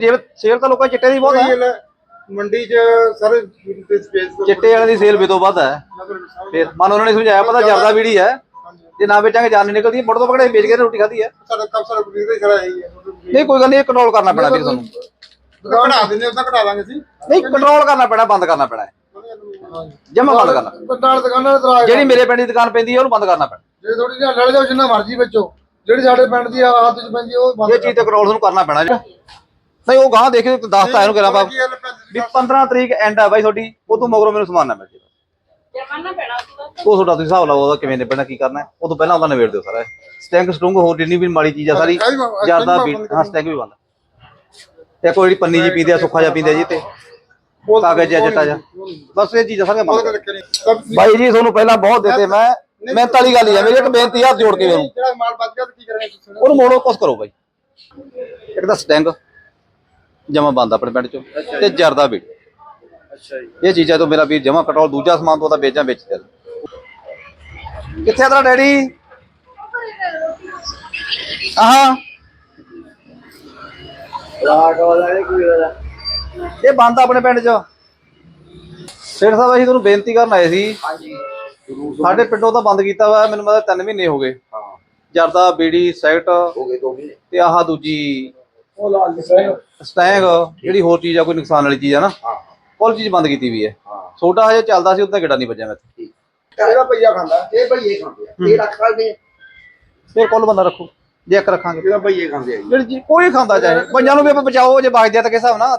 ਜੇ ਸੇਲ ਤਾਂ ਲੋਕਾਂ ਦੀ ਚਿੱਟੇ ਦੀ ਬਹੁਤ ਹੈ ਮੰਡੀ 'ਚ ਸਰ ਸਪੇਸ ਚਿੱਟੇ ਵਾਲੇ ਦੀ ਸੇਲ ਵੀ ਤੋਂ ਵੱਧ ਹੈ ਫਿਰ ਮਨ ਉਹਨਾਂ ਨੇ ਸਮਝਾਇਆ ਪਤਾ ਜਰਦਾ ਬੀੜੀ ਹੈ ਜੇ ਨਾ ਵੇਚਾਂਗੇ ਜਾਨ ਨਹੀਂ ਨਿਕਲਦੀ। ਮੁੜ ਤੋਂ ਪਕੜੇ ਵੇਚ ਕੇ ਰੋਟੀ ਖਾਧੀ ਹੈ ਸਾਡਾ ਕੰਮ ਸਾਡਾ ਕੁੜੀ ਦਾ ਹੀ ਸਾਰਾ ਇਹੀ ਹੈ ਨਹੀਂ ਕੋਈ ਗੱਲ ਨਹੀਂ ਕੰਟਰੋਲ ਕਰਨਾ ਪੈਣਾ ਵੀਰ ਤੁਹਾਨੂੰ। ਘਟਾ ਦਿੰਦੇ ਉਦਾਂ ਘਟਾ ਦਾਂਗੇ ਅਸੀਂ। ਨਹੀਂ ਕੰਟਰੋਲ ਕਰਨਾ ਪੈਣਾ ਬੰਦ ਕਰਨਾ ਪੈਣਾ। ਜਮਾ ਬੰਦ ਕਰਨਾ। ਨਾਲ ਦੁਕਾਨਾਂ ਤੇ ਤਰਾਜ ਜਿਹੜੀ ਮੇਰੇ ਪਿੰਡ ਦੀ ਦੁਕਾਨ ਪੈਂਦੀ ਹੈ ਉਹਨੂੰ ਬੰਦ ਕਰਨਾ ਪੈਣਾ। ਜੇ ਥੋੜੀ ਜਿਹੀ ਲੜ ਜਾਓ ਜਿੰਨਾ ਮਰਜ਼ੀ ਵਿੱਚੋਂ। ਜਿਹੜੀ ਸਾਡੇ ਪਿੰਡ ਦੀ ਹੱਥ 'ਚ ਪੈਂਦੀ ਉਹ ਬੰਦ ਇਹ ਚੀਜ਼ ਤੇ ਕੰਟਰੋਲ ਤੁਹਾਨੂੰ ਕਰਨਾ ਪੈਣਾ ਜੀ। ਨਹੀਂ ਉਹ ਗਾਂ ਦੇਖੇ ਦੱਸਤਾ ਇਹਨੂੰ ਕਰਾਂ ਬਾਬ ਵੀ 15 ਤਰੀਕ ਐਂਡ ਆ ਬਾਈ ਤੁਹਾਡੀ ਉਹ ਤੋਂ ਮਗਰੋਂ ਮੈਨੂੰ ਸਮਾਨ ਨਾ ਮਿਲ ਜੇ ਜਰਮਾਨਾ ਪੈਣਾ ਉਹਦਾ ਉਹ ਤੁਹਾਡਾ ਤੁਸੀਂ ਹਿਸਾਬ ਲਾਓ ਉਹਦਾ ਕਿਵੇਂ ਨਿਬੜਨਾ ਕੀ ਕਰਨਾ। ਉਹ ਤੋਂ ਪਹਿਲਾਂ ਉਹਦਾ ਨਿਬੇੜ ਦਿਓ ਸਾਰਾ। ਸਟੈਂਕ ਸਟੂੰਗ ਹੋਰ ਜਿੰਨੀ ਵੀ ਮਾੜੀ ਚੀਜ਼ ਆ ਸਾਰੀ ਸਟੈਂਕ ਵੀ- ਸਟੈਂਕ ਹਾਂ ਸਟੈਂਕ ਵੀ ਬੰਦ। ਤੇ ਕੋਈ ਜਿਹੜੀ ਪੰਨੀ ਜੀ ਪੀਂਦੇ ਆ ਸੁੱਖਾ ਜਿਹਾ ਪੀਂਦੇ ਜੀ ਤੇ। ਕਾਗਜ਼ ਜਿਹਾ ਜੱਟਾ ਜਿਹਾ। ਬਸ ਇਹ ਚੀਜ਼ਾਂ ਸਾਰੀਆਂ ਕਰੋ। ਬਾਈ ਜੀ ਤੁਹਾਨੂੰ ਪਹਿਲਾਂ ਬਹੁਤ ਦਿੱਤੇ ਮੈਂ। ਮਿਹਨਤ ਵਾਲੀ ਗੱਲ ਹੀ ਆ ਮੇਰੀ ਇੱਕ ਬੇਨਤੀ ਹੱਥ ਜੋੜ ਕੇ ਉਹਨੂੰ ਜਿਹੜਾ ਮਾਲ ਵੱਧ ਗਿਆ ਤਾਂ ਕੀ ਕਰਾਂਗੇ ਤੁਸੀਂ? ਉਹਨੂੰ ਮੋੜੋ ਕੁਛ ਕਰੋ ਬਾਈ। ਇੱਕ ਤਾਂ ਸਟੈਂਗ ਜਮਾ ਬੰਦ ਆਪਣੇ ਪਿੰਡ ਚੋਂ ਤੇ ਜਰਦਾ ਵੀ। ਅੱਛਾ ਜੀ। ਇਹ ਚੀਜ਼ਾਂ ਤੋਂ ਮੇਰਾ ਵੀਰ ਜਮਾ ਕਟੋਲ ਦੂਜਾ ਸਮਾਨ ਤੋਂ ਉਹਦਾ ਵੇਚਾਂ ਵੇਚ ਦੇ ਕਿੱਥੇ ਆ ਤੇਰਾ ਡੈਡੀ? ਆਹਾਂ। ਇਹ ਬੰਦ ਆ ਆਪਣੇ ਪਿੰਡ ਚ। ਸੇਠ ਸਾਹਿਬ ਅਸੀਂ ਤੁਹਾਨੂੰ ਬੇਨਤੀ ਕਰਨ ਆਏ ਸੀ। ਹਾਂਜੀ। ਸਾਡੇ ਪਿੰਡੋਂ ਤਾਂ ਬੰਦ ਕੀਤਾ ਹੋਇਆ ਮੈਨੂੰ ਮਤਲਬ 3 ਮਹੀਨੇ ਹੋ ਗਏ। ਹਾਂ। ਜਰਦਾ ਬੀੜੀ ਸੈਕਟ ਹੋ ਗਏ ਦੋ ਮਹੀਨੇ। ਤੇ ਆਹ ਦੂਜੀ ਉਹ ਲਾਲ ਸਿੰਘ ਸਟੈਂਗ। ਜਿਹੜੀ ਹੋਰ ਚੀਜ਼ ਆ ਕੋਈ ਨੁਕਸਾਨ ਵਾਲੀ ਚੀਜ਼ ਆ ਨਾ ਹਾਂ ਉਹ ਚੀਜ਼ ਬੰਦ ਕੀਤੀ ਵੀ ਹੈ। ਛੋਟਾ ਹਜੇ ਚੱਲਦਾ ਸੀ ਉੱਤੇ ਗਿੱਟਾ ਨਹੀਂ ਵੱਜਿਆ ਮੈਂ ਇਹਦਾ ਭਈਆ ਖਾਂਦਾ ਇਹ ਭਈਏ ਖਾਂਦੇ ਆ। ਇਹ ਰੱਖ ਸਕਦੇ ਫਿਰ ਕੋਲ ਬੰਦਾ ਰੱਖੋ। ਜੇ ਇੱਕ ਰੱਖਾਂਗੇ। ਇਹਦਾ ਭਈਏ ਖਾਂਦੇ ਆ ਜਿਹੜੀ ਕੋਈ ਖਾਂਦਾ ਚਾਹੇ। ਪੰਜਾਂ ਨੂੰ ਵੀ ਆਪਾਂ ਬਚਾਓ ਜੇ ਬਚਦੇ ਆ ਤਾਂ ਕਿਸ ਹਿਸਾਬ ਨਾਲ।